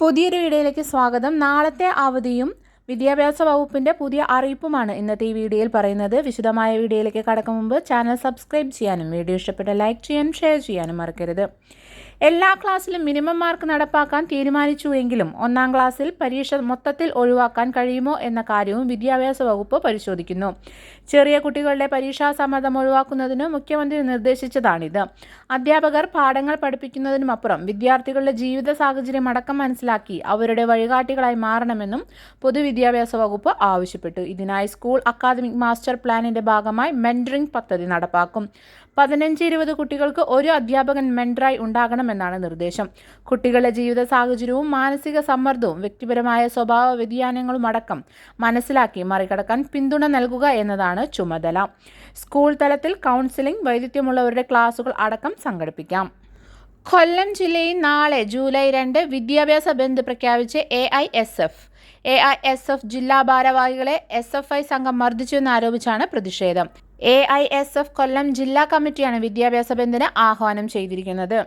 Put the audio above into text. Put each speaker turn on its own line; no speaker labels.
പുതിയൊരു വീഡിയോയിലേക്ക് സ്വാഗതം. നാളത്തെ അവധിയും വിദ്യാഭ്യാസ വകുപ്പിന്റെ പുതിയ അറിയിപ്പുമാണ് ഇന്നത്തെ ഈ വീഡിയോയിൽ പറയുന്നത്. വിശദമായ വീഡിയോയിലേക്ക് കടക്കും മുമ്പ് ചാനൽ സബ്സ്ക്രൈബ് ചെയ്യാനും വീഡിയോ ഇഷ്ടപ്പെട്ട ലൈക്ക് ചെയ്യാനും ഷെയർ ചെയ്യാനും മറക്കരുത്. എല്ലാ ക്ലാസ്സിലും മിനിമം മാർക്ക് നടപ്പാക്കാൻ തീരുമാനിച്ചുവെങ്കിലും ഒന്നാം ക്ലാസ്സിൽ പരീക്ഷ മൊത്തത്തിൽ ഒഴിവാക്കാൻ കഴിയുമോ എന്ന കാര്യവും വിദ്യാഭ്യാസ വകുപ്പ് പരിശോധിക്കുന്നു. ചെറിയ കുട്ടികളുടെ പരീക്ഷാ സമ്മർദ്ദം ഒഴിവാക്കുന്നതിന് മുഖ്യമന്ത്രി നിർദ്ദേശിച്ചതാണിത്. അധ്യാപകർ പാഠങ്ങൾ പഠിപ്പിക്കുന്നതിനുമപ്പുറം വിദ്യാർത്ഥികളുടെ ജീവിത സാഹചര്യം അടക്കം മനസ്സിലാക്കി അവരുടെ വഴികാട്ടികളായി മാറണമെന്നും പൊതുവിദ്യാഭ്യാസ വകുപ്പ് ആവശ്യപ്പെട്ടു. ഇതിനായി സ്കൂൾ അക്കാദമിക് മാസ്റ്റർ പ്ലാനിന്റെ ഭാഗമായി മെൻഡറിംഗ് പദ്ധതി നടപ്പാക്കും. പതിനഞ്ച് ഇരുപത് കുട്ടികൾക്ക് ഒരു അധ്യാപകൻ മെന്ററായി ഉണ്ടാകണമെന്നാണ് നിർദ്ദേശം. കുട്ടികളുടെ ജീവിത സാഹചര്യവും മാനസിക സമ്മർദ്ദവും വ്യക്തിപരമായ സ്വഭാവ വ്യതിയാനങ്ങളും അടക്കം മനസ്സിലാക്കി മറികടക്കാൻ പിന്തുണ നൽകുക എന്നതാണ് ചുമതല. സ്കൂൾ തലത്തിൽ കൗൺസിലിംഗ് വൈദഗ്ധ്യമുള്ളവരുടെ ക്ലാസുകൾ അടക്കം സംഘടിപ്പിക്കാം. കൊല്ലം ജില്ലയിൽ നാളെ ജൂലൈ രണ്ട് വിദ്യാഭ്യാസ ബന്ദ് പ്രഖ്യാപിച്ച് A I S F A I S F ജില്ലാ ഭാരവാഹികളെ എസ് എഫ് ഐ സംഘം മർദ്ദിച്ചുവെന്നാരോപിച്ചാണ് പ്രതിഷേധം. A I S F Kollam ജില്ലാ കമ്മിറ്റിയാണ് വിദ്യാഭ്യാസ ബന്ദിന് ആഹ്വാനം ചെയ്തിരിക്കുന്നത്.